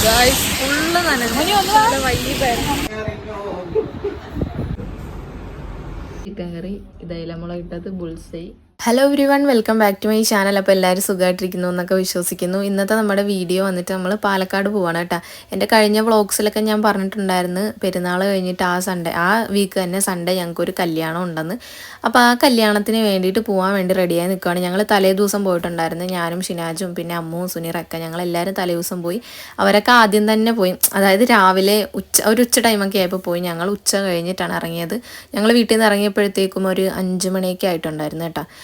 Full നനഞ്ഞു. Chicken curry ഇട്ടത് bullseye. Hello everyone welcome back to my channel അപ്പോൾ എല്ലാവരും സുഖമായിട്ടിരിക്കുന്നു എന്നൊക്കെ വിശ്വസിക്കുന്നു. ഇന്നത്തെ നമ്മുടെ വീഡിയോ വന്നിട്ട് നമ്മൾ പാലക്കാട് പോവാണ് കേട്ടോ. എന്റെ കഴിഞ്ഞ വ്ളോഗ്സിലൊക്കെ ഞാൻ പറഞ്ഞിട്ടുണ്ടായിരുന്നു പെരുന്നാൾ കഴിഞ്ഞിട്ട് ആ സൺഡേ ആ വീക്ക് തന്നെ സൺഡേ ഞങ്ങൾക്ക് ഒരു കല്യാണം ഉണ്ടെന്ന്. അപ്പോൾ ആ കല്യാണത്തിന് വേണ്ടിയിട്ട് പോകാൻ വേണ്ടി റെഡിയായി നിൽക്കുകയാണ് ഞങ്ങൾ തലേ ദിവസം പോയിട്ടുണ്ടായിരുന്നു ഞാനും ഷിനാജും പിന്നെ അമ്മുവും സുനീറൊക്കെ ഞങ്ങൾ എല്ലാവരും തലേ ദിവസം പോയി. അവരൊക്കെ ആദ്യം തന്നെ പോയി. അതായത് രാവിലെ ഉച്ച ഒരു ഉച്ച ടൈമൊക്കെ ആയപ്പോൾ പോയി. ഞങ്ങൾ ഉച്ച കഴിഞ്ഞിട്ടാണ് ഇറങ്ങിയത്. ഞങ്ങൾ വീട്ടിൽ നിന്ന് ഇറങ്ങിയപ്പോഴത്തേക്കും ഒരു അഞ്ച് മണിയൊക്കെ ആയിട്ടുണ്ടായിരുന്നു കേട്ടോ.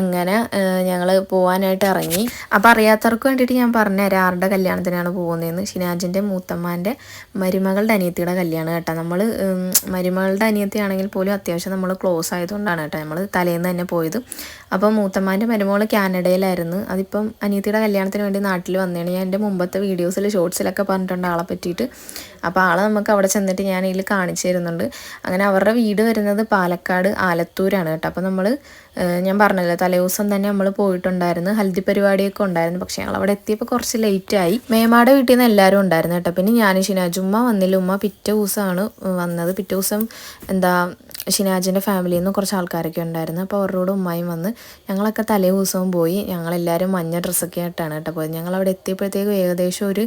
അങ്ങനെ ഞങ്ങൾ പോകാനായിട്ട് ഇറങ്ങി. അപ്പോൾ അറിയാത്തവർക്ക് വേണ്ടിയിട്ട് ഞാൻ പറഞ്ഞുതരാം ആരുടെ കല്യാണത്തിനാണ് പോകുന്നതെന്ന് ഷിനാജിന്റെ മൂത്തമ്മാന്റെ മരുമകളുടെ അനിയത്തിയുടെ കല്യാണം കേട്ടോ. നമ്മൾ മരുമകളുടെ അനിയത്തിയാണെങ്കിൽ പോലും അത്യാവശ്യം നമ്മൾ ക്ലോസ് ആയതുകൊണ്ടാണ് കേട്ടോ. നമ്മൾ തലേന്ന് തന്നെ പോയത്. അപ്പോൾ മൂത്തമ്മാന്റെ മരുമകൾ കാനഡയിലായിരുന്നു. അതിപ്പം അനിയത്തിയുടെ കല്യാണത്തിന് വേണ്ടി നാട്ടിൽ വന്നതാണ് ഞാൻ എന്റെ മുമ്പത്തെ വീഡിയോസിൽ ഷോർട്സിലൊക്കെ പറഞ്ഞിട്ടുണ്ട് ആളെ പറ്റിയിട്ട്. അപ്പോൾ ആളെ നമുക്ക് അവിടെ ചെന്നിട്ട് ഞാൻ ഇതിൽ കാണിച്ചു തരുന്നുണ്ട്. അങ്ങനെ അവരുടെ വീട് വരുന്നത് പാലക്കാട് ആലത്തൂരാണ് കേട്ടോ. അപ്പോൾ നമ്മൾ ഞാൻ പറഞ്ഞല്ലോ തലേദിവസം തന്നെ നമ്മൾ പോയിട്ടുണ്ടായിരുന്നു. ഹൽദി പരിപാടിയൊക്കെ ഉണ്ടായിരുന്നു. പക്ഷേ ഞങ്ങൾ അവിടെ എത്തിയപ്പോൾ കുറച്ച് ലേറ്റായി മേമാടെ വീട്ടിൽ നിന്ന് എല്ലാവരും ഉണ്ടായിരുന്നു കേട്ടോ. പിന്നെ ഞാൻ ഷിനാജുമ്മ വന്നില്ല. ഉമ്മ പിറ്റേ ദിവസമാണ് വന്നത്. പിറ്റേ ദിവസം എന്താ ഷിനാജിന്റെ ഫാമിലിയിൽ നിന്ന് കുറച്ച് ആൾക്കാരൊക്കെ ഉണ്ടായിരുന്നു. അപ്പോൾ അവരോട് ഉമ്മായും വന്ന് ഞങ്ങളൊക്കെ തലേ ദിവസവും പോയി. ഞങ്ങളെല്ലാവരും മഞ്ഞ ഡ്രസ്സൊക്കെ ആയിട്ടാണ് കേട്ടോ പോയത്. ഞങ്ങളവിടെ എത്തിയപ്പോഴത്തേക്കും ഏകദേശം ഒരു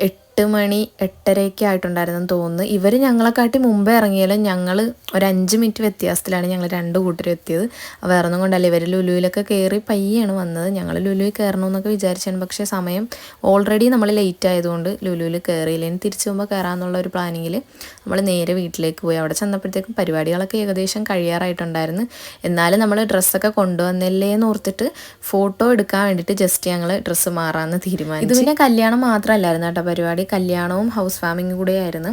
എട്ട് മണി എട്ടരയൊക്കെ ആയിട്ടുണ്ടായിരുന്നെന്ന് തോന്നുന്നു. ഇവർ ഞങ്ങളെക്കാട്ടി മുമ്പേ ഇറങ്ങിയാലും ഞങ്ങൾ ഒരു അഞ്ച് മിനിറ്റ് വ്യത്യാസത്തിലാണ് ഞങ്ങൾ രണ്ട് കൂട്ടരും എത്തിയത്. വേറെ ഒന്നും കൊണ്ടല്ല. ഇവർ ലുലുവിലൊക്കെ കയറി പയ്യാണ് വന്നത്. ഞങ്ങൾ ലുലുവിൽ കയറണമെന്നൊക്കെ വിചാരിച്ചാണ്. പക്ഷേ സമയം ഓൾറെഡി നമ്മൾ ലേറ്റ് ആയതുകൊണ്ട് ലുലുവിൽ കയറിയില്ല ഇനി തിരിച്ചു പോകുമ്പോൾ കയറാമെന്നുള്ള ഒരു പ്ലാനിങ്ങിൽ നമ്മൾ നേരെ വീട്ടിലേക്ക് പോയി. അവിടെ ചെന്നപ്പോഴത്തേക്കും പരിപാടികളൊക്കെ ഏകദേശം കഴിയാറായിട്ടുണ്ടായിരുന്നു. എന്നാലും നമ്മൾ ഡ്രസ്സൊക്കെ കൊണ്ടുവന്നില്ലേ എന്ന് ഓർത്തിട്ട് ഫോട്ടോ എടുക്കാൻ വേണ്ടിയിട്ട് ജസ്റ്റ് ഞങ്ങൾ ഡ്രസ്സ് മാറാമെന്ന് തീരുമാനിച്ചു. ഇത് പിന്നെ കല്യാണം മാത്രമല്ലായിരുന്നു കേട്ടോ. പരിപാടി കല്യാണവും ഹൗസ് ഫാമിങ്ങും കൂടെ ആയിരുന്നു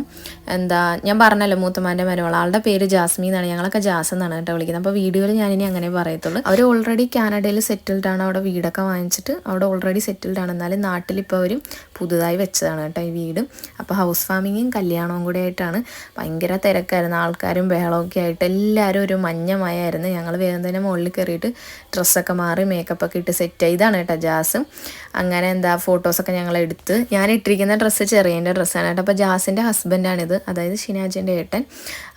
എന്താ ഞാൻ പറഞ്ഞല്ലോ മൂത്തമാന്റെ മരുമകൾ ആളുടെ പേര് ജാസ്മി എന്നാണ്. ഞങ്ങളൊക്കെ ജാസ് എന്നാണ് കേട്ടോ വിളിക്കുന്നത്. അപ്പോൾ വീഡിയോയിൽ ഞാനിനി അങ്ങനെ പറയത്തുള്ളൂ. അവർ ഓൾറെഡി കാനഡയിൽ സെറ്റിൽഡ് ആണ്. അവിടെ വീടൊക്കെ വാങ്ങിച്ചിട്ട് അവിടെ ഓൾറെഡി സെറ്റിൽഡ് ആണ്. എന്നാലും നാട്ടിലിപ്പോൾ അവർ പുതുതായി വെച്ചതാണ് കേട്ടോ ഈ വീട്. അപ്പോൾ ഹൗസ് ഫാമിങ്ങും കല്യാണവും കൂടെ ആയിട്ടാണ് ഭയങ്കര തിരക്കായിരുന്നു. ആൾക്കാരും ബഹളമൊക്കെ ആയിട്ട് എല്ലാവരും ഒരു മഞ്ഞമയായിരുന്നു ഞങ്ങൾ വേഗം തന്നെ മുകളിൽ കയറിയിട്ട് ഡ്രസ്സൊക്കെ മാറി മേക്കപ്പൊക്കെ ഇട്ട് സെറ്റ് ഇതാണ് കേട്ടോ ജാസ്. അങ്ങനെ എന്താ ഫോട്ടോസൊക്കെ ഞങ്ങൾ എടുത്ത് ഞാൻ ഇട്ടിരിക്കുന്ന ഡ്രസ്സ് ചെറിയന്റെ ഡ്രസ്സാണ് കേട്ടോ. അപ്പോൾ ജാസിന്റെ ഹസ്ബൻഡാണിത് അതായത് ഷിനാജിന്റെ ഏട്ടൻ.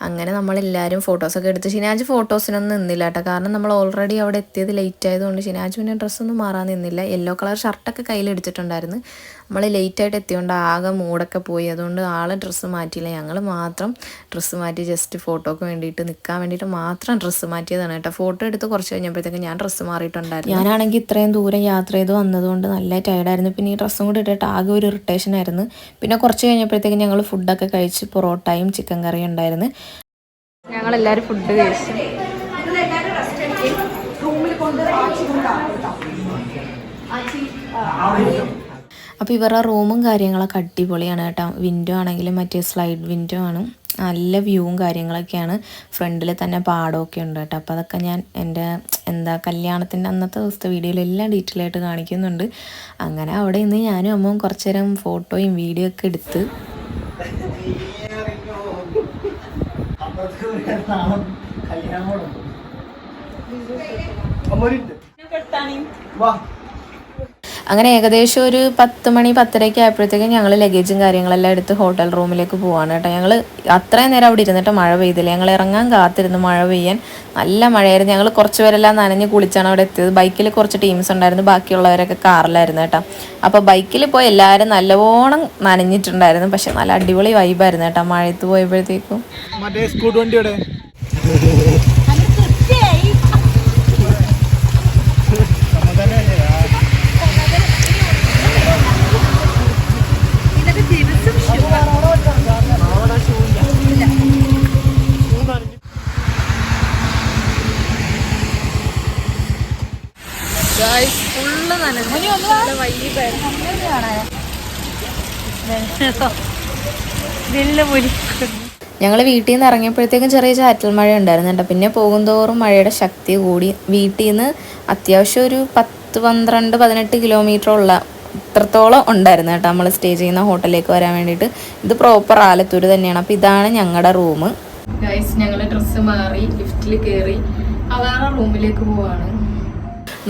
അങ്ങനെ നമ്മളെല്ലാവരും ഫോട്ടോസൊക്കെ എടുത്ത് ഷിനാജ് ഫോട്ടോസിനൊന്നും നിന്നില്ല കേട്ടോ. കാരണം നമ്മൾ ഓൾറെഡി അവിടെ എത്തിയത് ലേറ്റ് ആയതുകൊണ്ട് ഷിനാജ് പിന്നെ ഡ്രസ്സൊന്നും മാറാൻ നിന്നില്ല. യെല്ലോ കളർ ഷർട്ടൊക്കെ കയ്യിലെടുത്തിട്ടുണ്ടായിരുന്നു. നമ്മൾ ലേറ്റായിട്ട് എത്തിയോണ്ട് ആകെ മൂടൊക്കെ പോയി. അതുകൊണ്ട് ആളെ ഡ്രസ്സ് മാറ്റിയില്ല. ഞങ്ങൾ മാത്രം ഡ്രസ്സ് മാറ്റി ജസ്റ്റ് ഫോട്ടോക്ക് വേണ്ടിയിട്ട് നിൽക്കാൻ വേണ്ടിയിട്ട് മാത്രം ഡ്രസ്സ് മാറ്റിയതാണ് കേട്ടോ. ഫോട്ടോ എടുത്ത് കുറച്ച് കഴിഞ്ഞപ്പോഴത്തേക്ക് ഞാൻ ഡ്രസ്സ് മാറിയിട്ടുണ്ടായിരുന്നു. ഞാനാണെങ്കിൽ ഇത്രയും ദൂരം യാത്ര ചെയ്ത് വന്നതുകൊണ്ട് നല്ല ടയർഡായിരുന്നു പിന്നെ ഈ ഡ്രസ്സും കൂടി ഇട്ടിട്ട് ആകെ ഒരു ഇറിറ്റേഷൻ ആയിരുന്നു. പിന്നെ കുറച്ച് കഴിഞ്ഞപ്പോഴത്തേക്ക് ഞങ്ങൾ ഫുഡൊക്കെ കഴിച്ച് പൊറോട്ടയും ചിക്കൻ കറിയും ഉണ്ടായിരുന്നു. ഞങ്ങളെല്ലാവരും ഫുഡ് കഴിച്ചു. അപ്പോൾ ഇവരുടെ റൂമും കാര്യങ്ങളൊക്കെ അടിപൊളിയാണ് കേട്ടോ. വിൻഡോ ആണെങ്കിലും മറ്റേ സ്ലൈഡ് വിൻഡോ ആണ്. നല്ല വ്യൂവും കാര്യങ്ങളൊക്കെയാണ്. ഫ്രണ്ടിൽ തന്നെ പാടമൊക്കെ ഉണ്ട് കേട്ടോ. അപ്പോൾ അതൊക്കെ ഞാൻ എന്റെ എന്താ കല്യാണത്തിന്റെ അന്നത്തെ ദിവസത്തെ വീഡിയോയിൽ എല്ലാം ഡീറ്റെയിൽ ആയിട്ട് കാണിക്കുന്നുണ്ട്. അങ്ങനെ അവിടെ ഇന്ന് ഞാനും അമ്മവും കുറച്ച് നേരം ഫോട്ടോയും വീഡിയോ ഒക്കെ എടുത്ത് വാ. അങ്ങനെ ഏകദേശം ഒരു പത്ത് മണി പത്തരയ്ക്ക് ആയപ്പോഴത്തേക്കും ഞങ്ങൾ ലഗേജും കാര്യങ്ങളെല്ലാം എടുത്ത് ഹോട്ടൽ റൂമിലേക്ക് പോവാണ് കേട്ടോ. ഞങ്ങൾ അത്രയും നേരം അവിടെ ഇരുന്നിട്ട് മഴ പെയ്തില്ല. ഞങ്ങൾ ഇറങ്ങാൻ കാത്തിരുന്നു മഴ പെയ്യാൻ. നല്ല മഴയായിരുന്നു. ഞങ്ങൾ കുറച്ച് പേരെല്ലാം നനഞ്ഞ് കുളിച്ചാണ് അവിടെ എത്തിയത്. ബൈക്കിൽ കുറച്ച് ടീംസ് ഉണ്ടായിരുന്നു. ബാക്കിയുള്ളവരൊക്കെ കാറിലായിരുന്നു കേട്ടോ. അപ്പോൾ ബൈക്കിൽ പോയി എല്ലാവരും നല്ലവണ്ണം നനഞ്ഞിട്ടുണ്ടായിരുന്നു. പക്ഷെ നല്ല അടിപൊളി വൈബായിരുന്നു കേട്ടോ മഴയത്ത് പോയപ്പോഴത്തേക്കും. ഫുള്ള് നനഞ്ഞു. ഞങ്ങൾ വീട്ടിൽ നിന്ന് ഇറങ്ങിയപ്പോഴത്തേക്കും ചെറിയ ചാറ്റൽ മഴ ഉണ്ടായിരുന്നു കേട്ടോ. പിന്നെ പോകുന്തോറും മഴയുടെ ശക്തി കൂടി. വീട്ടിൽ നിന്ന് അത്യാവശ്യം ഒരു പത്ത് പന്ത്രണ്ട് പതിനെട്ട് കിലോമീറ്റർ ഉള്ള ഇത്രത്തോളം ഉണ്ടായിരുന്നു കേട്ടോ. നമ്മൾ സ്റ്റേ ചെയ്യുന്ന ഹോട്ടലിലേക്ക് വരാൻ വേണ്ടിയിട്ട്. ഇത് പ്രോപ്പർ ആലത്തൂർ തന്നെയാണ്. അപ്പോൾ ഇതാണ് ഞങ്ങളുടെ റൂം. ഗൈസ് ഞങ്ങൾ ഡ്രസ്സ് മാറി ലിഫ്റ്റിൽ കയറി വേറെ റൂമിലേക്ക് പോവാണ്.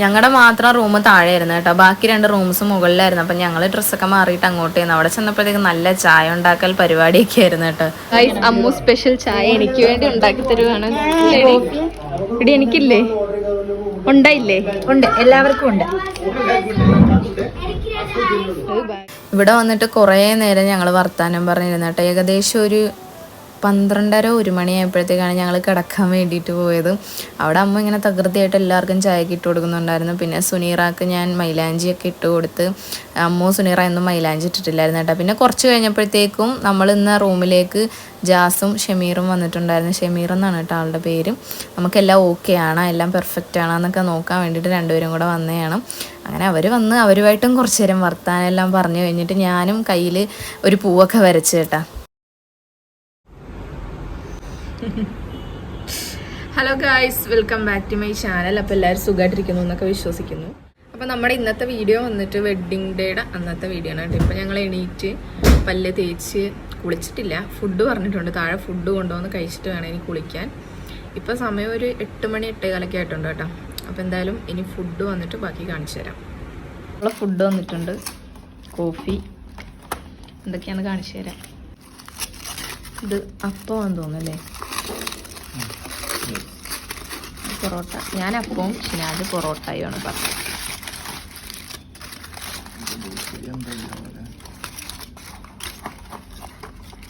ഞങ്ങളുടെ മാത്രം റൂം താഴെയായിരുന്നു കേട്ടോ. ബാക്കി രണ്ട് റൂംസ് മുകളിലായിരുന്നു. അപ്പം ഞങ്ങൾ ഡ്രസ്സൊക്കെ മാറിയിട്ട് അങ്ങോട്ട് ചെയ്യുന്നു അവിടെ ചെന്നപ്പോഴത്തേക്ക് നല്ല ചായ ഉണ്ടാക്കൽ പരിപാടിയൊക്കെ ആയിരുന്നു കേട്ടോ. അമ്മു സ്പെഷ്യൽ ചായ എനിക്ക് വേണ്ടി ഉണ്ടാക്കി തരുവാണ്. എനിക്കില്ലേ? ഉണ്ടായില്ലേ? ഉണ്ട്. എല്ലാവർക്കും ഉണ്ട്. ഇവിടെ വന്നിട്ട് കുറേ നേരം ഞങ്ങൾ വർത്താനം പറഞ്ഞിരുന്നു കേട്ടോ. ഏകദേശം ഒരു പന്ത്രണ്ടര ഒരു മണിയായപ്പോഴത്തേക്കാണ് ഞങ്ങൾ കിടക്കാൻ വേണ്ടിയിട്ട് പോയത്. അവിടെ അമ്മ ഇങ്ങനെ തകൃതിയായിട്ട് എല്ലാവർക്കും ചായക്ക് ഇട്ട് കൊടുക്കുന്നുണ്ടായിരുന്നു. പിന്നെ സുനീറാക്ക് ഞാൻ മൈലാഞ്ചിയൊക്കെ ഇട്ട് കൊടുത്ത് അമ്മോ സുനീറ എന്നും മൈലാഞ്ചി ഇട്ടിട്ടില്ലായിരുന്നു കേട്ടോ. പിന്നെ കുറച്ച് കഴിഞ്ഞപ്പോഴത്തേക്കും നമ്മൾ ഇന്ന് റൂമിലേക്ക് ജാസും ഷമീറും വന്നിട്ടുണ്ടായിരുന്നു. ഷമീർ എന്നാണ് കേട്ടോ ആളുടെ പേര്. നമുക്കെല്ലാം ഓക്കെ ആണ് എല്ലാം പെർഫെക്റ്റ് ആണെന്നൊക്കെ നോക്കാൻ വേണ്ടിയിട്ട് രണ്ടുപേരും കൂടെ വന്നതാണ്. അങ്ങനെ അവർ വന്ന് അവരുമായിട്ടും കുറച്ച് നേരം വർത്താനെല്ലാം പറഞ്ഞു കഴിഞ്ഞിട്ട് ഞാനും കയ്യിൽ ഒരു പൂവൊക്കെ വരച്ച് കേട്ടാ. Hello guys welcome back to my channel അപ്പോൾ എല്ലാവരും സുഖമായിട്ടിരിക്കുന്നു എന്നൊക്കെ വിശ്വസിക്കുന്നു. അപ്പോൾ നമ്മുടെ ഇന്നത്തെ വീഡിയോ വന്നിട്ട് വെഡ്ഡിങ് ഡേയുടെ അന്നത്തെ വീഡിയോ ആണ് കേട്ടോ. ഇപ്പോൾ ഞങ്ങൾ എണീറ്റ് പല്ല് തേച്ച് കുളിച്ചിട്ടില്ല. ഫുഡ് പറഞ്ഞിട്ടുണ്ട്. താഴെ ഫുഡ് കൊണ്ടുവന്ന് കഴിച്ചിട്ട് വേണം ഇനി കുളിക്കാൻ. ഇപ്പോൾ സമയം ഒരു എട്ട് മണി എട്ടേ കാലൊക്കെ ആയിട്ടുണ്ട് കേട്ടോ. അപ്പോൾ എന്തായാലും ഇനി ഫുഡ് വന്നിട്ട് ബാക്കി കാണിച്ചു തരാം. നമ്മളെ ഫുഡ് വന്നിട്ടുണ്ട്. കോഫി എന്തൊക്കെയാണ് കാണിച്ചു തരാം. ഇത് അപ്പമാണെന്ന് തോന്നുന്നല്ലേ പൊറോട്ട. ഞാൻ അപ്പവും ഷിനാജ് പൊറോട്ടയുമാണ് പറഞ്ഞത്.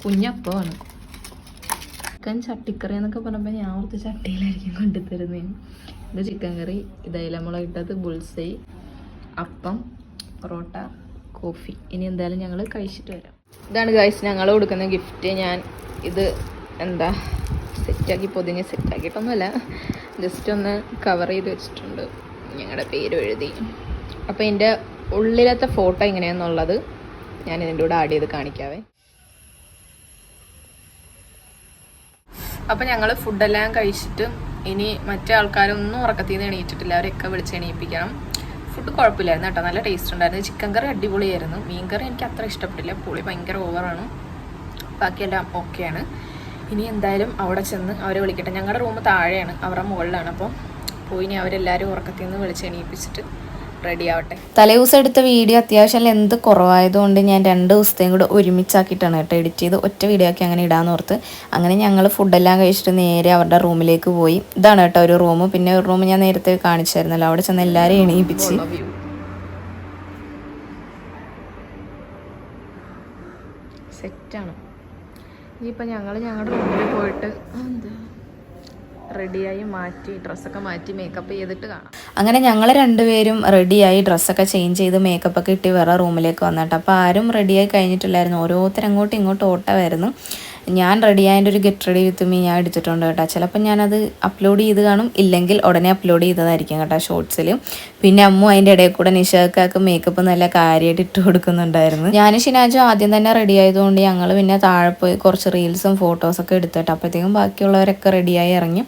കുഞ്ഞപ്പമാണ് ചിക്കൻ ചട്ടിക്കറി എന്നൊക്കെ പറഞ്ഞപ്പോൾ ഞാൻ ഓർത്ത് ചട്ടിയിലായിരിക്കും കൊണ്ടുതരുന്നത് ഇത് ചിക്കൻ കറി ഇത് ഇലമുളക് ഇട്ടത് ബുൾസൈ അപ്പം പൊറോട്ട കോഫി. ഇനി എന്തായാലും ഞങ്ങൾ കഴിച്ചിട്ട് വരാം. ഇതാണ് ഗൈസ് ഞങ്ങൾ കൊടുക്കുന്ന ഗിഫ്റ്റ് ഞാൻ ഇത് എന്താ സെറ്റാക്കി പൊതിഞ്ഞ് സെറ്റാക്കിയിട്ടൊന്നുമല്ല ജസ്റ്റ് ഒന്ന് കവർ ചെയ്ത് വെച്ചിട്ടുണ്ട്. ഞങ്ങളുടെ പേര് എഴുതി. അപ്പോൾ എന്റെ ഉള്ളിലത്തെ ഫോട്ടോ എങ്ങനെയാണെന്നുള്ളത് ഞാൻ ഇതിന്റെ കൂടെ ആഡ് ചെയ്ത് കാണിക്കാവേ. അപ്പം ഞങ്ങൾ ഫുഡെല്ലാം കഴിച്ചിട്ട് ഇനി മറ്റേ ആൾക്കാരൊന്നും ഉറക്കത്തിൽ നിന്ന് എണീറ്റിട്ടില്ല. അവരെയൊക്കെ വിളിച്ച് എണീപ്പിക്കണം. ഫുഡ് കുഴപ്പമില്ലായിരുന്നു കേട്ടോ. നല്ല ടേസ്റ്റ് ഉണ്ടായിരുന്നു. ചിക്കൻ കറി അടിപൊളിയായിരുന്നു. മീൻ കറി എനിക്ക് അത്ര ഇഷ്ടപ്പെട്ടില്ല. പുളി ഭയങ്കര ഓവറാണ് ബാക്കിയെല്ലാം ഓക്കെയാണ് ഇനി എന്തായാലും അവിടെ ചെന്ന് അവരെ വിളിക്കട്ടെ. ഞങ്ങളുടെ റൂം താഴെയാണ്. അവരുടെ മുകളിലാണ് അപ്പോൾ പോയി ഇനി അവരെല്ലാവരും ഉറക്കത്തിൽ നിന്ന് വിളിച്ച് എണീപ്പിച്ചിട്ട് റെഡി ആവട്ടെ തലേദിവസം എടുത്ത വീഡിയോ അത്യാവശ്യം എന്ത് കുറവായതുകൊണ്ട് ഞാൻ രണ്ട് ദിവസത്തെയും കൂടെ ഒരുമിച്ചാക്കിയിട്ടാണ് കേട്ടോ എഡിറ്റ് ചെയ്ത് ഒറ്റ വീഡിയോ ആക്കി അങ്ങനെ ഇടാന്ന് ഓർത്ത്. അങ്ങനെ ഞങ്ങൾ ഫുഡെല്ലാം കഴിച്ചിട്ട് നേരെ അവരുടെ റൂമിലേക്ക് പോയി. ഇതാണ് കേട്ടോ ഒരു റൂം. പിന്നെ ഒരു റൂം ഞാൻ നേരത്തെ കാണിച്ചായിരുന്നല്ലോ. അവിടെ ചെന്ന് എല്ലാവരെയും എണീപ്പിച്ച്. സെറ്റാണ് ഇനിയിപ്പോൾ ഞങ്ങൾ ഞങ്ങളുടെ റൂമിൽ പോയിട്ട് എന്താ റെഡിയായി മാറ്റി ഡ്രസ്സൊക്കെ മാറ്റി മേക്കപ്പ് ചെയ്തിട്ട് കാണാം. അങ്ങനെ ഞങ്ങൾ രണ്ടുപേരും റെഡിയായി ഡ്രസ്സൊക്കെ ചേഞ്ച് ചെയ്ത് മേക്കപ്പ് ഒക്കെ ഇട്ട് വേറെ റൂമിലേക്ക് വന്നിട്ട്. അപ്പോൾ ആരും റെഡിയായി കഴിഞ്ഞിട്ടില്ലായിരുന്നു. ഓരോരുത്തർ അങ്ങോട്ടും ഇങ്ങോട്ടും ഓട്ടമായിരുന്നു. ഞാൻ റെഡി ആയതിന്റെ ഒരു ഗെറ്റ് റെഡി വിത്ത് മീ ഞാൻ എടുത്തിട്ടുണ്ട് കേട്ടോ. ചിലപ്പോൾ ഞാനത് അപ്ലോഡ് ചെയ്ത് കാണും. ഇല്ലെങ്കിൽ ഉടനെ അപ്ലോഡ് ചെയ്തതായിരിക്കും കേട്ടോ ഷോർട്സിൽ പിന്നെ അമ്മ അതിന്റെ ഇടയിൽ കൂടെ നിഷാക്കാക്ക് മേക്കപ്പ് നല്ല കാര്യമായിട്ട് ഇട്ട് കൊടുക്കുന്നുണ്ടായിരുന്നു. ഞാൻ ഷിനാജും ആദ്യം തന്നെ റെഡി ആയതുകൊണ്ട് ഞങ്ങൾ പിന്നെ താഴെ പോയി കുറച്ച് റീൽസും ഫോട്ടോസൊക്കെ എടുത്തിട്ട് അപ്പോഴത്തേക്കും ബാക്കിയുള്ളവരൊക്കെ റെഡിയായി ഇറങ്ങി.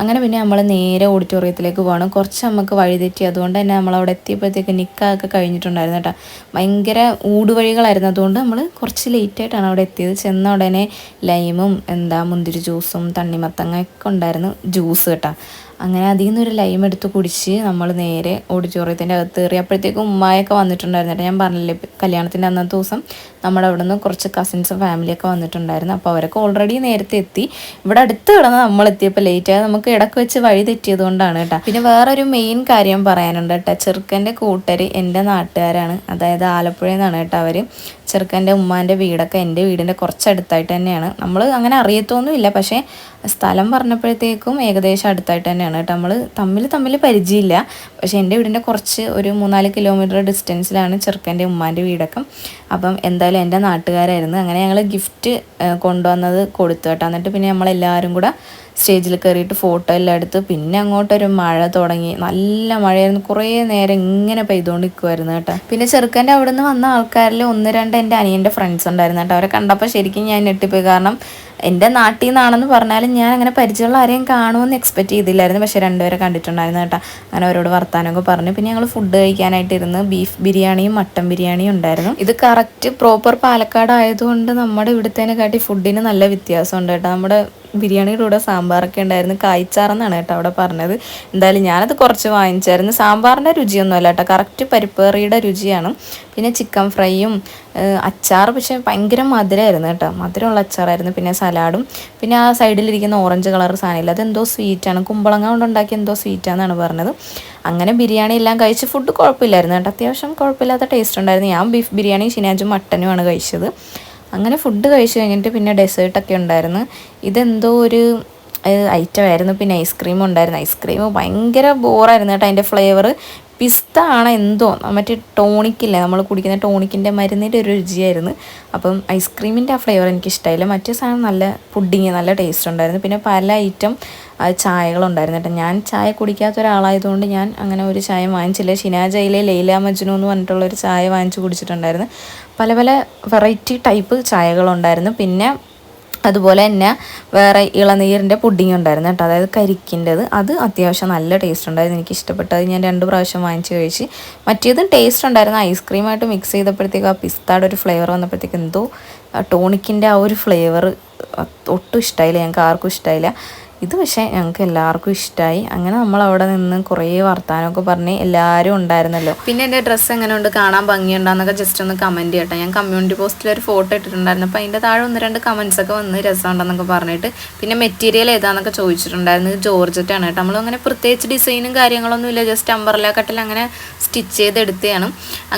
അങ്ങനെ പിന്നെ നമ്മൾ നേരെ ഓഡിറ്റോറിയത്തിലേക്ക് പോകണം കുറച്ച് നമുക്ക് വഴിതെറ്റി അതുകൊണ്ട് തന്നെ നമ്മൾ അവിടെ എത്തിയപ്പോഴത്തേക്ക് നിൽക്കാതൊക്കെ കഴിഞ്ഞിട്ടുണ്ടായിരുന്നു കേട്ടോ. ഭയങ്കര ഊടുവഴികളായിരുന്നു. അതുകൊണ്ട് നമ്മൾ കുറച്ച് ലേറ്റായിട്ടാണ് അവിടെ എത്തിയത്. ചെന്ന ഉടനെ ലൈമും എന്താ മുന്തിരി ജ്യൂസും തണ്ണിമത്തങ്ങ ഒക്കെ ഉണ്ടായിരുന്നു. ജ്യൂസ് കേട്ടോ. അങ്ങനെ അതിൽ നിന്നൊരു ലൈം എടുത്ത് കുടിച്ച് നമ്മൾ നേരെ ഓഡിറ്റോറിയത്തിന്റെ അകത്ത് കയറി. അപ്പോഴത്തേക്കും ഉമ്മായൊക്കെ വന്നിട്ടുണ്ടായിരുന്നു. ഞാൻ പറഞ്ഞില്ലേ കല്യാണത്തിന്റെ അന്നത്തെ ദിവസം നമ്മുടെ അവിടെ നിന്ന് കുറച്ച് കസിൻസും ഫാമിലിയൊക്കെ വന്നിട്ടുണ്ടായിരുന്നു. അപ്പോൾ അവരൊക്കെ ഓൾറെഡി നേരത്തെ എത്തി. ഇവിടെ അടുത്ത് കിടന്ന് നമ്മൾ എത്തിയപ്പോൾ ലേറ്റ് ആയത് നമുക്ക് ഇടയ്ക്ക് വെച്ച് വഴി തെറ്റിയത് കൊണ്ടാണ് കേട്ടോ. പിന്നെ വേറൊരു മെയിൻ കാര്യം പറയാനുണ്ട് കേട്ടോ. ചെറുക്കന്റെ കൂട്ടർ എന്റെ നാട്ടുകാരാണ്. അതായത് ആലപ്പുഴയിൽ നിന്നാണ് കേട്ടോ അവർ ചെറുക്കന്റെ ഉമ്മാന്റെ വീടൊക്കെ എന്റെ വീടിന്റെ കുറച്ചടുത്തായിട്ട് തന്നെയാണ്. നമ്മൾ അങ്ങനെ അറിയത്തൊന്നുമില്ല പക്ഷേ സ്ഥലം പറഞ്ഞപ്പോഴത്തേക്കും ഏകദേശം അടുത്തായിട്ട് തന്നെയാണ് കേട്ടോ. നമ്മൾ തമ്മിൽ തമ്മിൽ പരിചയമില്ല. പക്ഷേ എന്റെ വീടിന്റെ കുറച്ച് ഒരു മൂന്നാൽ കിലോമീറ്റർ ഡിസ്റ്റൻസിലാണ് ചെറുക്കന്റെ ഉമ്മാന്റെ വീടൊക്കെ. അപ്പം എന്തായാലും എന്റെ നാട്ടുകാരായിരുന്നു. അങ്ങനെ ഞങ്ങൾ ഗിഫ്റ്റ് കൊണ്ടുവന്നത് കൊടുത്തു കേട്ടോ. എന്നിട്ട് പിന്നെ നമ്മളെല്ലാവരും കൂടെ സ്റ്റേജിൽ കയറിയിട്ട് ഫോട്ടോ എല്ലാം എടുത്ത് പിന്നെ അങ്ങോട്ടൊരു മഴ തുടങ്ങി. നല്ല മഴയായിരുന്നു. കുറേ നേരം ഇങ്ങനെ പെയ്തുകൊണ്ട് നിൽക്കുമായിരുന്നു കേട്ടോ. പിന്നെ ചെറുക്കന്റെ അവിടെ നിന്ന് വന്ന ആൾക്കാരിൽ ഒന്ന് രണ്ട് എന്റെ അനിയന്റെ ഫ്രണ്ട്സ് ഉണ്ടായിരുന്നു കേട്ടോ. അവരെ കണ്ടപ്പോൾ ശരിക്കും ഞാൻ ഞെട്ടിപ്പോയി. കാരണം എന്റെ നാട്ടിൽ നിന്നാണെന്ന് പറഞ്ഞാലും ഞാൻ അങ്ങനെ പരിചയമുള്ള ആരെയും കാണുമെന്ന് എക്സ്പെക്ട് ചെയ്തില്ലായിരുന്നു. പക്ഷേ രണ്ടുപേരെ കണ്ടിട്ടുണ്ടായിരുന്നു കേട്ടോ. അങ്ങനെ അവരോട് വർത്താനമൊക്കെ പറഞ്ഞു. പിന്നെ ഞങ്ങൾ ഫുഡ് കഴിക്കാനായിട്ട് ഇരുന്ന് ബീഫ് ബിരിയാണിയും മട്ടൻ ബിരിയാണിയും ഉണ്ടായിരുന്നു. ഇത് കറക്റ്റ് പ്രോപ്പർ പാലക്കാട് ആയതുകൊണ്ട് നമ്മുടെ ഇവിടുത്തേനെ കാട്ടി ഫുഡിന് നല്ല വ്യത്യാസമുണ്ട് കേട്ടോ. നമ്മുടെ ബിരിയാണിയുടെ കൂടെ സാമ്പാറൊക്കെ ഉണ്ടായിരുന്നു. കായ്ച്ചാറെന്നാണ് കേട്ടോ അവിടെ പറഞ്ഞത്. എന്തായാലും ഞാനത് കുറച്ച് വാങ്ങിച്ചായിരുന്നു. സാമ്പാറിന്റെ രുചിയൊന്നും അല്ല കേട്ടോ കറക്റ്റ് പരിപ്പേറിയുടെ രുചിയാണ്. പിന്നെ ചിക്കൻ ഫ്രൈയും അച്ചാർ പക്ഷേ ഭയങ്കര മധുരമായിരുന്നു കേട്ടോ. മധുരമുള്ള അച്ചാറായിരുന്നു. പിന്നെ പിന്നെ ആ സൈഡിലിരിക്കുന്ന ഓറഞ്ച് കളർ സാധനമില്ല. അതെന്തോ സ്വീറ്റാണ്. കുമ്പളങ്ങ കൊണ്ടുണ്ടാക്കിയ എന്തോ സ്വീറ്റാണെന്നാണ് പറഞ്ഞത്. അങ്ങനെ ബിരിയാണി എല്ലാം കഴിച്ച് ഫുഡ് കുഴപ്പമില്ലായിരുന്നു കേട്ടോ. അത്യാവശ്യം കുഴപ്പമില്ലാത്ത ടേസ്റ്റ് ഉണ്ടായിരുന്നു. ഞാൻ ബീഫ് ബിരിയാണി ശനിയാഞ്ചും മട്ടനുമാണ് കഴിച്ചത്. അങ്ങനെ ഫുഡ് കഴിച്ച് കഴിഞ്ഞിട്ട് പിന്നെ ഡെസേർട്ടൊക്കെ ഉണ്ടായിരുന്നു. ഇതെന്തോ ഒരു ഐറ്റം ആയിരുന്നു. പിന്നെ ഐസ്ക്രീം ഉണ്ടായിരുന്നു. ഐസ്ക്രീം ഭയങ്കര ബോറായിരുന്നു കേട്ടോ. അതിന്റെ ഫ്ലേവർ പിസ്ത ആണ് എന്തോ? മറ്റേ ടോണിക്കില്ലേ നമ്മൾ കുടിക്കുന്ന ടോണിക്കിന്റെ മരുന്നിന്റെ ഒരു രുചിയായിരുന്നു. അപ്പം ഐസ്ക്രീമിന്റെ ആ ഫ്ലേവർ എനിക്ക് ഇഷ്ടമായില്ല മറ്റേ സാധനം നല്ല പുഡിങ് നല്ല ടേസ്റ്റ് ഉണ്ടായിരുന്നു. പിന്നെ പല ഐറ്റം ചായകളുണ്ടായിരുന്നു കേട്ടോ. ഞാൻ ചായ കുടിക്കാത്ത ഒരാളായതുകൊണ്ട് ഞാൻ അങ്ങനെ ഒരു ചായ വാങ്ങിച്ചില്ല. ഷിനാജയിലെ ലൈല മജ്നു എന്ന് പറഞ്ഞിട്ടുള്ള ഒരു ചായ വാങ്ങിച്ച് കുടിച്ചിട്ടുണ്ടായിരുന്നു. പല പല വെറൈറ്റി ടൈപ്പ് ചായകളുണ്ടായിരുന്നു. പിന്നെ അതുപോലെ തന്നെ വേറെ ഇളനീരിന്റെ പുഡിങ് ഉണ്ടായിരുന്നു കേട്ടോ. അതായത് കരിക്കിന്റെത്. അത് അത്യാവശ്യം നല്ല ടേസ്റ്റ് ഉണ്ടായിരുന്നു. എനിക്ക് ഇഷ്ടപ്പെട്ടത്. ഞാൻ രണ്ട് പ്രാവശ്യം വാങ്ങിച്ച് കഴിച്ച് മറ്റേതും ടേസ്റ്റ് ഉണ്ടായിരുന്നു. ഐസ്ക്രീമായിട്ട് മിക്സ് ചെയ്തപ്പോഴത്തേക്ക് ആ പിസ്താടെ ഒരു ഫ്ലേവർ വന്നപ്പോഴത്തേക്ക് എന്തോ ടോണിക്കിന്റെ ആ ഒരു ഫ്ലേവർ ഒട്ടും ഇഷ്ടമായില്ല ഞങ്ങൾക്ക് ആർക്കും ഇഷ്ടമായില്ല ഇത് പക്ഷേ ഞങ്ങൾക്ക് എല്ലാവർക്കും ഇഷ്ടമായി അങ്ങനെ നമ്മൾ അവിടെ നിന്ന് കുറേ വർത്തമാനമൊക്കെ പറഞ്ഞ് എല്ലാവരും ഉണ്ടായിരുന്നല്ലോ. പിന്നെ എന്റെ ഡ്രസ്സ് എങ്ങനെ ഉണ്ട്? കാണാൻ ഭംഗിയുണ്ടാന്നൊക്കെ ജസ്റ്റ് ഒന്ന് കമന്റ് ചെയ്യട്ടെ. ഞാൻ കമ്മ്യൂണിറ്റി പോസ്റ്റിൽ ഒരു ഫോട്ടോ ഇട്ടിട്ടുണ്ടായിരുന്നു. അപ്പോൾ അതിന്റെ താഴെ ഒന്ന് രണ്ട് കമൻസ് ഒക്കെ വന്ന് രസമുണ്ടെന്നൊക്കെ പറഞ്ഞിട്ട് പിന്നെ മെറ്റീരിയൽ ഏതാണെന്നൊക്കെ ചോദിച്ചിട്ടുണ്ടായിരുന്നു. ജോർജറ്റാണ് കേട്ടോ. നമ്മൾ അങ്ങനെ പ്രത്യേകിച്ച് ഡിസൈനും കാര്യങ്ങളൊന്നും ഇല്ല. ജസ്റ്റ് അമ്പർല കട്ടിൽ അങ്ങനെ സ്റ്റിച്ച് ചെയ്ത് എടുത്തതാണ്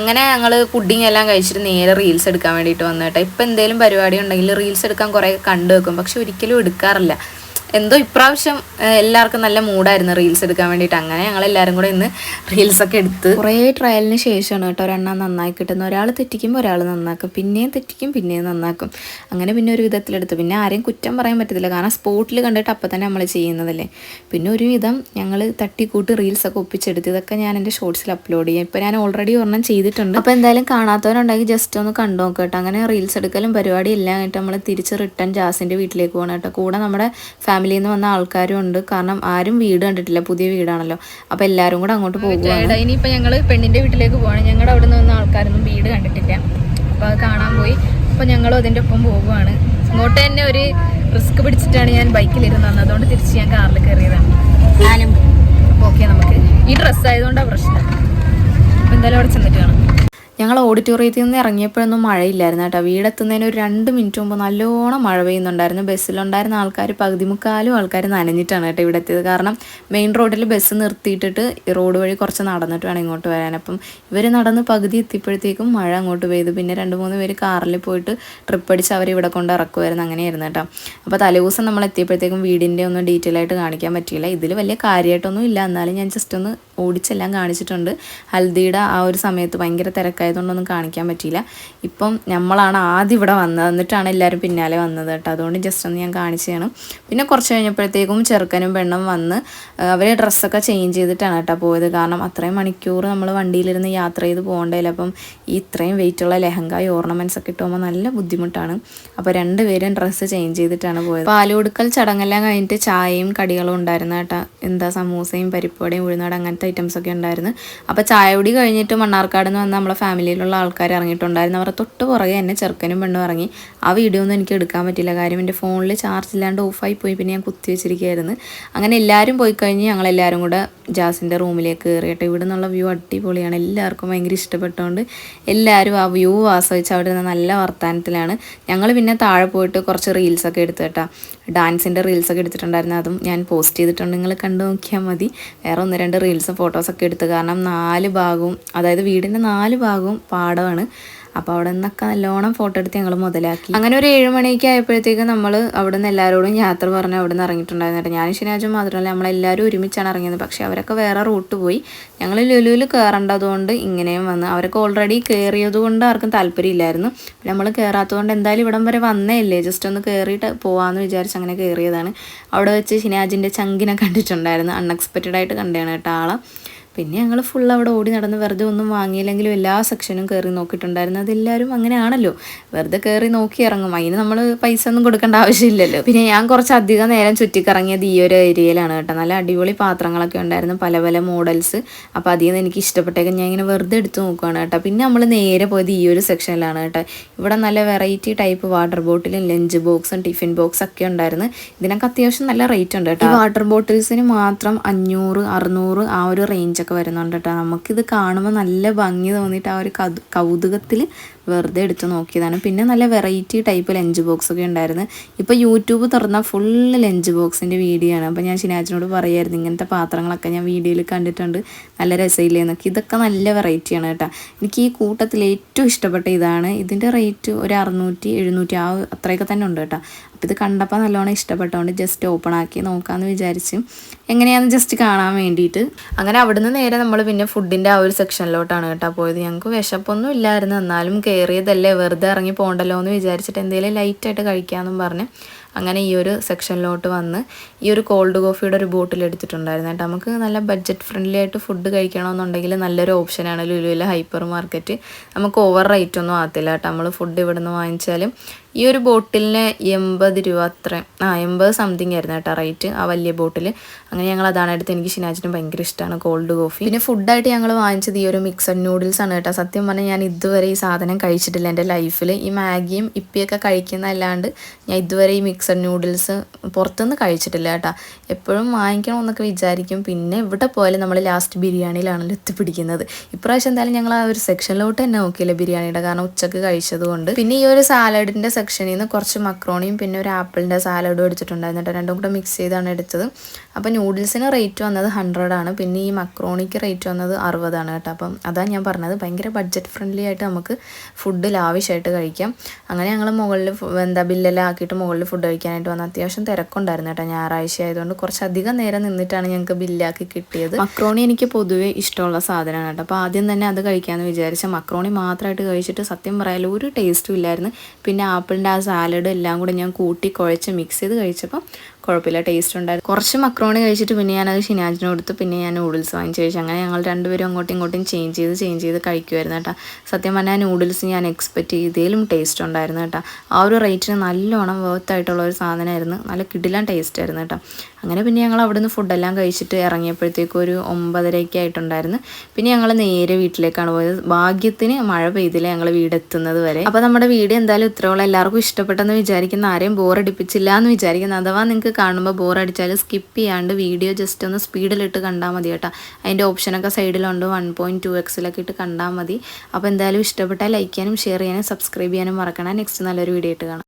അങ്ങനെ ഞങ്ങൾ പുഡിങ് എല്ലാം കഴിച്ചിട്ട് നേരെ റീൽസ് എടുക്കാൻ വേണ്ടിയിട്ട് വന്നു കേട്ടോ. ഇപ്പം എന്തെങ്കിലും പരിപാടി ഉണ്ടെങ്കിൽ റീൽസ് എടുക്കാൻ കുറേ കണ്ടു വെക്കും. പക്ഷെ ഒരിക്കലും എടുക്കാറില്ല. എന്തോ ഇപ്രാവശ്യം എല്ലാവർക്കും നല്ല മൂഡായിരുന്നു റീൽസ് എടുക്കാൻ വേണ്ടിയിട്ട്. അങ്ങനെ ഞങ്ങൾ എല്ലാവരും കൂടെ ഇന്ന് റീൽസ് ഒക്കെ എടുത്ത് കുറേ ട്രയലിന് ശേഷമാണ് കേട്ടോ ഒരെണ്ണം നന്നായി കിട്ടുന്നത്. ഒരാൾ തെറ്റിക്കുമ്പോൾ ഒരാൾ നന്നാക്കും. പിന്നെയും തെറ്റിക്കും പിന്നെയും നന്നാക്കും. അങ്ങനെ പിന്നെ ഒരു വിധത്തിലെടുത്തു. പിന്നെ ആരെയും കുറ്റം പറയാൻ പറ്റത്തില്ല. കാരണം സ്പോട്ടിൽ കണ്ടിട്ട് അപ്പം തന്നെ നമ്മൾ ചെയ്യുന്നതല്ലേ. പിന്നെ ഒരു വിധം ഞങ്ങൾ തട്ടിക്കൂട്ട് റീൽസൊക്കെ ഒപ്പിച്ചെടുത്ത്. ഇതൊക്കെ ഞാൻ എന്റെ ഷോർട്സിൽ അപ്ലോഡ് ചെയ്യാം. ഇപ്പോൾ ഞാൻ ഓൾറെഡി ഒരെണ്ണം ചെയ്തിട്ടുണ്ട്. അപ്പോൾ എന്തായാലും കാണാത്തവരുണ്ടെങ്കിൽ ജസ്റ്റ് ഒന്ന് കണ്ടു നോക്കാം കേട്ടോ. അങ്ങനെ റീൽസ് എടുക്കലും പരിപാടി എല്ലാം ആയിട്ട് നമ്മൾ തിരിച്ച് റിട്ടേൺ ജാസിന്റെ വീട്ടിലേക്ക് പോകണം കേട്ടോ. കൂടെ നമ്മുടെ ഫാമിലിയിൽ നിന്ന് വന്ന ആൾക്കാരും ഉണ്ട്. കാരണം ആരും വീട് കണ്ടിട്ടില്ല. പുതിയ വീടാണല്ലോ. അപ്പോൾ എല്ലാവരും കൂടെ അങ്ങോട്ട് പോകുകയാണ് ഇനിയിപ്പോൾ ഞങ്ങൾ പെണ്ണിന്റെ വീട്ടിലേക്ക് പോവാണ്. ഞങ്ങളുടെ അവിടെ നിന്ന് വന്ന ആൾക്കാരൊന്നും വീട് കണ്ടിട്ടില്ല. അപ്പോൾ അത് കാണാൻ പോയി. അപ്പോൾ ഞങ്ങളും അതിന്റെ ഒപ്പം പോകുവാണ് ഇങ്ങോട്ട് തന്നെ ഒരു റിസ്ക് പിടിച്ചിട്ടാണ് ഞാൻ ബൈക്കിലിരുന്ന് വന്നത്. അതുകൊണ്ട് തിരിച്ച് ഞാൻ കാറിൽ കയറിയതാണ്. ഞാനും ഓക്കെ നമുക്ക്. ഈ ഡ്രസ്സായതുകൊണ്ടാണ് പ്രശ്നം. എന്തായാലും അവിടെ ചെന്നിട്ട് കാണാം. ഞങ്ങൾ ഓഡിറ്റോറിയത്തിൽ നിന്ന് ഇറങ്ങിയപ്പോഴൊന്നും മഴയില്ലായിരുന്നു കേട്ടോ. വീടെത്തുന്നതിന് ഒരു രണ്ട് മിനിറ്റ് മുമ്പ് നല്ലോണം മഴ പെയ്യുന്നുണ്ടായിരുന്നു. ബസ്സിലുണ്ടായിരുന്ന ആൾക്കാർ പകുതി മുക്കാലും ആൾക്കാർ നനഞ്ഞിട്ടാണ് കേട്ടോ ഇവിടെ എത്തിയത്. കാരണം മെയിൻ റോഡിൽ ബസ് നിർത്തിയിട്ടിട്ട് റോഡ് വഴി കുറച്ച് നടന്നിട്ട് വേണം ഇങ്ങോട്ട് വരാൻ. അപ്പം ഇവർ നടന്ന് പകുതി എത്തിയപ്പോഴത്തേക്കും മഴ അങ്ങോട്ട് പെയ്തു. പിന്നെ രണ്ട് മൂന്ന് പേര് കാറിൽ പോയിട്ട് ട്രിപ്പ് അടിച്ച് അവർ ഇവിടെ കൊണ്ട് ഇറക്കുമായിരുന്നു അങ്ങനെയായിരുന്നു കേട്ടോ. അപ്പോൾ തലേദിവസം നമ്മൾ എത്തിയപ്പോഴത്തേക്കും വീടിന്റെ ഒന്നും ഡീറ്റെയിൽ ആയിട്ട് കാണിക്കാൻ പറ്റിയില്ല. ഇതിൽ വലിയ കാര്യമായിട്ടൊന്നും ഇല്ല. എന്നാലും ഞാൻ ജസ്റ്റ് ഒന്ന് ഓടിച്ചെല്ലാം കാണിച്ചിട്ടുണ്ട്. ഹൽദിയുടെ ആ ഒരു സമയത്ത് ഭയങ്കര തിരക്കായതുകൊണ്ടൊന്നും കാണിക്കാൻ പറ്റിയില്ല. ഇപ്പം നമ്മളാണ് ആദ്യം ഇവിടെ വന്നത്. എന്നിട്ടാണ് എല്ലാവരും പിന്നാലെ വന്നത് കേട്ടോ. അതുകൊണ്ട് ജസ്റ്റ് ഒന്ന് ഞാൻ കാണിച്ചതാണ് പിന്നെ കുറച്ച് കഴിഞ്ഞപ്പോഴത്തേക്കും ചെറുക്കനും പെണ്ണും വന്ന് അവർ ഡ്രസ്സൊക്കെ ചേഞ്ച് ചെയ്തിട്ടാണ് കേട്ടോ പോയത്. കാരണം അത്രയും മണിക്കൂർ നമ്മൾ വണ്ടിയിലിരുന്ന് യാത്ര ചെയ്ത് പോകേണ്ടതില്ല അപ്പം ഈ ഇത്രയും വെയിറ്റുള്ള ലെഹങ്കായി ഓർണമെന്റ്സ് ഒക്കെ ഇട്ടുമ്പോൾ നല്ല ബുദ്ധിമുട്ടാണ്. അപ്പോൾ രണ്ടുപേരും ഡ്രസ്സ് ചേഞ്ച് ചെയ്തിട്ടാണ് പോയത്. പാലുകൊടുക്കൽ ചടങ്ങെല്ലാം കഴിഞ്ഞിട്ട് ചായയും കടികളും ഉണ്ടായിരുന്നു കേട്ടോ. എന്താ സമൂസയും പരിപ്പുവടയും ഉഴുന്നാട് അങ്ങനത്തെ ഐറ്റംസ് ഒക്കെ ഉണ്ടായിരുന്നു. അപ്പോൾ ചായ കൂടി കഴിഞ്ഞിട്ട് മണ്ണാർക്കാട് നിന്ന് വന്ന നമ്മളെ ഫാമിലിയിലുള്ള ആൾക്കാർ ഇറങ്ങിയിട്ടുണ്ടായിരുന്നു. അവരുടെ തൊട്ട് പുറകെ എന്നെ ചെറുക്കനും പെണ്ണും ഇറങ്ങി. ആ വീഡിയോ ഒന്നും എനിക്ക് എടുക്കാൻ പറ്റില്ല കാര്യം എന്റെ ഫോണിൽ ചാർജ് ഇല്ലാണ്ട് ഓഫായി പോയി. പിന്നെ ഞാൻ കുത്തി വെച്ചിരിക്കുകയായിരുന്നു. അങ്ങനെ എല്ലാവരും പോയി കഴിഞ്ഞ് ഞങ്ങൾ എല്ലാവരും കൂടെ ജാസിന്റെ റൂമിലേക്ക് കയറിയിട്ട് ഇവിടെ നിന്നുള്ള വ്യൂ അടിപൊളിയാണ്. എല്ലാവർക്കും ഭയങ്കര ഇഷ്ടപ്പെട്ടുകൊണ്ട് എല്ലാവരും ആ വ്യൂ ആസ്വദിച്ച് അവിടെ നിന്ന് നല്ല വർത്തമാനത്തിലാണ് ഞങ്ങൾ പിന്നെ താഴെ പോയിട്ട് കുറച്ച് റീൽസൊക്കെ എടുത്തു കേട്ടോ. ഡാൻസിന്റെ റീൽസൊക്കെ എടുത്തിട്ടുണ്ടായിരുന്നു. അതും ഞാൻ പോസ്റ്റ് ചെയ്തിട്ടുണ്ട്. നിങ്ങൾ കണ്ടു നോക്കിയാൽ മതി. വേറെ ഒന്ന് രണ്ട് റീൽസും ഫോട്ടോസൊക്കെ എടുത്ത്. കാരണം നാല് ഭാഗവും അതായത് വീടിന്റെ നാല് ഭാഗവും പാടമാണ് അപ്പോൾ അവിടെ നിന്നൊക്കെ നല്ലോണം ഫോട്ടോ എടുത്ത് ഞങ്ങൾ മുതലാക്കി. അങ്ങനെ ഒരു ഏഴ് മണിയൊക്കെ ആയപ്പോഴത്തേക്ക് നമ്മൾ അവിടെ നിന്ന് എല്ലാവരോടും യാത്ര പറഞ്ഞ് അവിടെ നിന്ന് ഇറങ്ങിയിട്ടുണ്ടായിരുന്നു ഞാനും ഷിനാജും മാത്രമല്ല നമ്മളെല്ലാവരും ഒരുമിച്ചാണ് ഇറങ്ങിയത്. പക്ഷേ അവരൊക്കെ വേറെ റൂട്ട് പോയി. ഞങ്ങൾ ലുലുവിൽ കയറേണ്ടതുകൊണ്ട് ഇങ്ങനെയും വന്ന്. അവരൊക്കെ ഓൾറെഡി കയറിയത് കൊണ്ട് ആർക്കും താല്പര്യമില്ലായിരുന്നു. നമ്മൾ കയറാത്തതുകൊണ്ട് എന്തായാലും ഇവിടം വരെ വന്നേ ഇല്ലേ ജസ്റ്റ് ഒന്ന് കയറിയിട്ട് പോവാന്ന് വിചാരിച്ച് അങ്ങനെ കയറിയതാണ് അവിടെ വെച്ച് ശനിയാജിന്റെ ചങ്കിനെ കണ്ടിട്ടുണ്ടായിരുന്നു. അൺഎക്സ്പെക്റ്റഡ് ആയിട്ട് കണ്ടതാണ് കേട്ടോ ആളെ. പിന്നെ ഞങ്ങൾ ഫുൾ അവിടെ ഓടി നടന്ന് വെറുതെ ഒന്നും വാങ്ങിയില്ലെങ്കിലും എല്ലാ സെക്ഷനും കയറി നോക്കിയിട്ടുണ്ടായിരുന്നു. അതെല്ലാവരും അങ്ങനെയാണല്ലോ. വെറുതെ കയറി നോക്കി ഇറങ്ങും. അതിന് നമ്മൾ പൈസ ഒന്നും കൊടുക്കേണ്ട ആവശ്യമില്ലല്ലോ. പിന്നെ ഞാൻ കുറച്ച് അധികം നേരം ചുറ്റിക്കറങ്ങിയത് ഈ ഒരു ഏരിയയിലാണ് കേട്ടോ. നല്ല അടിപൊളി പാത്രങ്ങളൊക്കെ ഉണ്ടായിരുന്നു. പല പല മോഡൽസ് അപ്പോൾ അതിൽ നിന്ന് എനിക്ക് ഇഷ്ടപ്പെട്ടേക്കും ഞാൻ ഇങ്ങനെ വെറുതെ എടുത്ത് നോക്കുകയാണ് കേട്ടോ. പിന്നെ നമ്മൾ നേരെ പോയത് ഈ ഒരു സെക്ഷനിലാണ് കേട്ടോ. ഇവിടെ നല്ല വെറൈറ്റി ടൈപ്പ് വാട്ടർ ബോട്ടിലും ലഞ്ച് ബോക്സും ടിഫിൻ ബോക്സ് ഒക്കെ ഉണ്ടായിരുന്നു. ഇതിനൊക്കെ അത്യാവശ്യം നല്ല റേറ്റ് ഉണ്ട് കേട്ടോ. വാട്ടർ ബോട്ടിൽസിന് മാത്രം അഞ്ഞൂറ് അറുന്നൂറ് ആ ഒരു റേഞ്ചൊക്കെ വരുന്നുണ്ട് കേട്ടോ നമുക്കിത് കാണുമ്പോൾ നല്ല ഭംഗി തോന്നിയിട്ട് ആ ഒരു കൗതുകത്തിൽ വെറുതെ എടുത്ത് നോക്കിയതാണ്. പിന്നെ നല്ല വെറൈറ്റി ടൈപ്പ് ലഞ്ച് ബോക്സ് ഒക്കെ ഉണ്ടായിരുന്നു. ഇപ്പോൾ യൂട്യൂബ് തുറന്നാൽ ഫുള്ള് ലഞ്ച് ബോക്സിന്റെ വീഡിയോ ആണ്. അപ്പോൾ ഞാൻ ഷിനാജിനോട് പറയായിരുന്നു ഇങ്ങനത്തെ പാത്രങ്ങളൊക്കെ ഞാൻ വീഡിയോയിൽ കണ്ടിട്ടുണ്ട്. നല്ല രസമില്ലേ എന്നൊക്കെ. ഇതൊക്കെ നല്ല വെറൈറ്റിയാണ് കേട്ടോ എനിക്ക് ഈ കൂട്ടത്തിൽ ഏറ്റവും ഇഷ്ടപ്പെട്ട ഇതാണ്. ഇതിന്റെ റേറ്റ് ഒരു അറുന്നൂറ്റി എഴുന്നൂറ്റി ആ അത്രയൊക്കെ തന്നെ ഉണ്ട് കേട്ടോ ഇത് കണ്ടപ്പോൾ നല്ലോണം ഇഷ്ടപ്പെട്ടതുകൊണ്ട് ജസ്റ്റ് ഓപ്പൺ ആക്കി നോക്കാമെന്ന് വിചാരിച്ച്. എങ്ങനെയാണെന്ന് ജസ്റ്റ് കാണാൻ വേണ്ടിയിട്ട് അങ്ങനെ അവിടുന്ന് നേരെ നമ്മൾ പിന്നെ ഫുഡിന്റെ ആ ഒരു സെക്ഷനിലോട്ടാണ് കേട്ടോ പോയത്. ഞങ്ങൾക്ക് വിശപ്പൊന്നും ഇല്ലായിരുന്നു. എന്നാലും കയറിയതല്ലേ വെറുതെ ഇറങ്ങി പോകണ്ടല്ലോ എന്ന് വിചാരിച്ചിട്ട് എന്തെങ്കിലും ലൈറ്റായിട്ട് കഴിക്കാമെന്നും പറഞ്ഞ് അങ്ങനെ ഈ ഒരു സെക്ഷനിലോട്ട് വന്ന് ഈ ഒരു കോൾഡ് കോഫിയുടെ ഒരു ബോട്ടിൽ എടുത്തിട്ടുണ്ടായിരുന്നു കേട്ടോ. നമുക്ക് നല്ല ബഡ്ജറ്റ് ഫ്രണ്ട്ലി ആയിട്ട് ഫുഡ് കഴിക്കണമെന്നുണ്ടെങ്കിൽ നല്ലൊരു ഓപ്ഷനാണ് ലുലുവിലെ ഹൈപ്പർ മാർക്കറ്റ് നമുക്ക് ഓവർ റേറ്റ് ഒന്നും ആകത്തില്ല കേട്ടോ. നമ്മൾ ഫുഡ് ഇവിടെ നിന്ന് വാങ്ങിച്ചാലും ഈ ഒരു ബോട്ടിലിന് എൺപത് രൂപ അത്ര. ആ എൺപത് സംതിങ് ആയിരുന്നു കേട്ടോ റേറ്റ് ആ വലിയ ബോട്ടിൽ അങ്ങനെ ഞങ്ങൾ അതാണ് എടുത്ത് എനിക്ക് ഷിനാജിന് ഭയങ്കര ഇഷ്ടമാണ് കോൾഡ് കോഫി പിന്നെ ഫുഡായിട്ട് ഞങ്ങൾ വാങ്ങിച്ചത് ഈ ഒരു മിക്സഡ് നൂഡിൽസ് ആണ് കേട്ടോ. സത്യം പറഞ്ഞാൽ ഞാൻ ഇതുവരെ ഈ സാധനം കഴിച്ചിട്ടില്ല എന്റെ ലൈഫിൽ ഈ മാഗിയും ഇപ്പിയൊക്കെ കഴിക്കുന്നതല്ലാണ്ട് ഞാൻ ഇതുവരെ ഈ മിക്സഡ് നൂഡിൽസ് പുറത്തുനിന്ന് കഴിച്ചിട്ടില്ല കേട്ടോ. എപ്പോഴും വാങ്ങിക്കണം എന്നൊക്കെ വിചാരിക്കും. പിന്നെ ഇവിടെ പോയാലും നമ്മൾ ലാസ്റ്റ് ബിരിയാണിയിലാണല്ലോ എത്തിപ്പിടിക്കുന്നത്. ഇപ്രാവശ്യം എന്തായാലും ഞങ്ങൾ ആ ഒരു സെക്ഷനിലോട്ട് തന്നെ നോക്കിയില്ല ബിരിയാണിയുടെ കാരണം ഉച്ചയ്ക്ക് കഴിച്ചതുകൊണ്ട് പിന്നെ ഈ ഒരു സാലഡിന്റെ സെക്ഷനിൽ നിന്ന് കുറച്ച് മക്രോണിയും പിന്നെ ഒരു ആപ്പിളിന്റെ സാലഡും എടുത്തിട്ടുണ്ടായിരുന്നു കേട്ടോ. രണ്ടും കൂടെ മിക്സ് ചെയ്താണ് എടുത്തത്. അപ്പോൾ നൂഡിൽസിന് റേറ്റ് വന്നത് ആണ്. പിന്നെ ഈ മക്രോണിക്ക് റേറ്റ് വന്നത് അറുപതാണ് കേട്ടോ. അപ്പം അതാണ് ഞാൻ പറഞ്ഞത്. ഭയങ്കര ബഡ്ജറ്റ് ഫ്രണ്ട്ലി ആയിട്ട് നമുക്ക് ഫുഡ് ലാവിഷായിട്ട് കഴിക്കാം. അങ്ങനെ ഞങ്ങൾ മുകളിൽ എന്താ ബില്ലെല്ലാം ആക്കിയിട്ട് മുകളിൽ ഫുഡ് കഴിക്കാനായിട്ട് വന്ന അത്യാവശ്യം തിരക്കുണ്ടായിരുന്നു കേട്ടോ ഞായറാഴ്ച ആയതുകൊണ്ട്. കുറച്ചധികം നേരം നിന്നിട്ടാണ് ഞങ്ങൾക്ക് ബില്ലാക്കി കിട്ടിയത്. മക്രോണി എനിക്ക് പൊതുവേ ഇഷ്ടമുള്ള സാധനമാണ് കേട്ടോ. അപ്പോൾ ആദ്യം തന്നെ അത് കഴിക്കാമെന്ന് വിചാരിച്ച മക്രോണി മാത്രമായിട്ട് കഴിച്ചിട്ട് സത്യം പറയാൻ ഒരു ടേസ്റ്റും ഇല്ലായിരുന്നു. പിന്നെ ആപ്പിളിന്റെ ആ സാലഡ് എല്ലാം കൂടെ ഞാൻ കൂട്ടി കുഴച്ച് മിക്സ് ചെയ്ത് കഴിച്ചപ്പോൾ കുഴപ്പമില്ല ടേസ്റ്റ് ഉണ്ടായിരുന്നു. കുറച്ച് മക്രോണി കഴിച്ചിട്ട് പിന്നെ ഞാനത് ഷിനാജിന് കൊടുത്ത് പിന്നെ ഞാൻ നൂഡിൽസ് വാങ്ങിച്ച് കഴിച്ചു. അങ്ങനെ ഞങ്ങൾ രണ്ടുപേരും അങ്ങോട്ടും ഇങ്ങോട്ടും ചേഞ്ച് ചെയ്ത് ചേഞ്ച് ചെയ്ത് കഴിക്കുമായിരുന്നു കേട്ടോ. സത്യം പറഞ്ഞാൽ നൂഡിൽസ് ഞാൻ എക്സ്പെക്റ്റ് ചെയ്തതിലും ടേസ്റ്റ് ഉണ്ടായിരുന്നു കേട്ടോ. ആ ഒരു റേറ്റിന് നല്ലോണം വേർത്തായിട്ടുള്ള ഒരു സാധനമായിരുന്നു. നല്ല കിടിലൻ ടേസ്റ്റ് ആയിരുന്നു കേട്ടോ. അങ്ങനെ പിന്നെ ഞങ്ങൾ അവിടുന്ന് ഫുഡെല്ലാം കഴിച്ചിട്ട് ഇറങ്ങിയപ്പോഴത്തേക്കും ഒരു ഒമ്പതരയൊക്കെ ആയിട്ടുണ്ടായിരുന്നു. പിന്നെ ഞങ്ങൾ നേരെ വീട്ടിലേക്കാണ് പോയത്. ഭാഗ്യത്തിന് മഴ പെയ്തില്ല ഞങ്ങൾ വീടെത്തുന്നത് വരെ. അപ്പോൾ നമ്മുടെ വീഡിയോ എന്തായാലും ഇത്രയോളം എല്ലാവർക്കും ഇഷ്ടപ്പെട്ടെന്ന് വിചാരിക്കുന്ന ആരെയും ബോറടിപ്പിച്ചില്ല എന്ന് വിചാരിക്കുന്നു അഥവാ നിങ്ങൾക്ക് കാണുമ്പോൾ ബോറടിച്ചാൽ സ്കിപ്പ് ചെയ്യാണ്ട് വീഡിയോ ജസ്റ്റ് ഒന്ന് സ്പീഡിലിട്ട് കണ്ടാൽ മതി കേട്ടോ. അതിന്റെ ഓപ്ഷനൊക്കെ സൈഡിലുണ്ട് വൺ പോയിന്റ് ടു എക്സിലൊക്കെ ഇട്ട് കണ്ടാൽ മതി. അപ്പോൾ എന്തായാലും ഇഷ്ടപ്പെട്ടാൽ ലൈക്ക് ചെയ്യാനും ഷെയർ ചെയ്യാനും സബ്സ്ക്രൈബ് ചെയ്യാനും മറക്കണം നെക്സ്റ്റ് നല്ലൊരു വീഡിയോ ഇട്ട് കാണാം.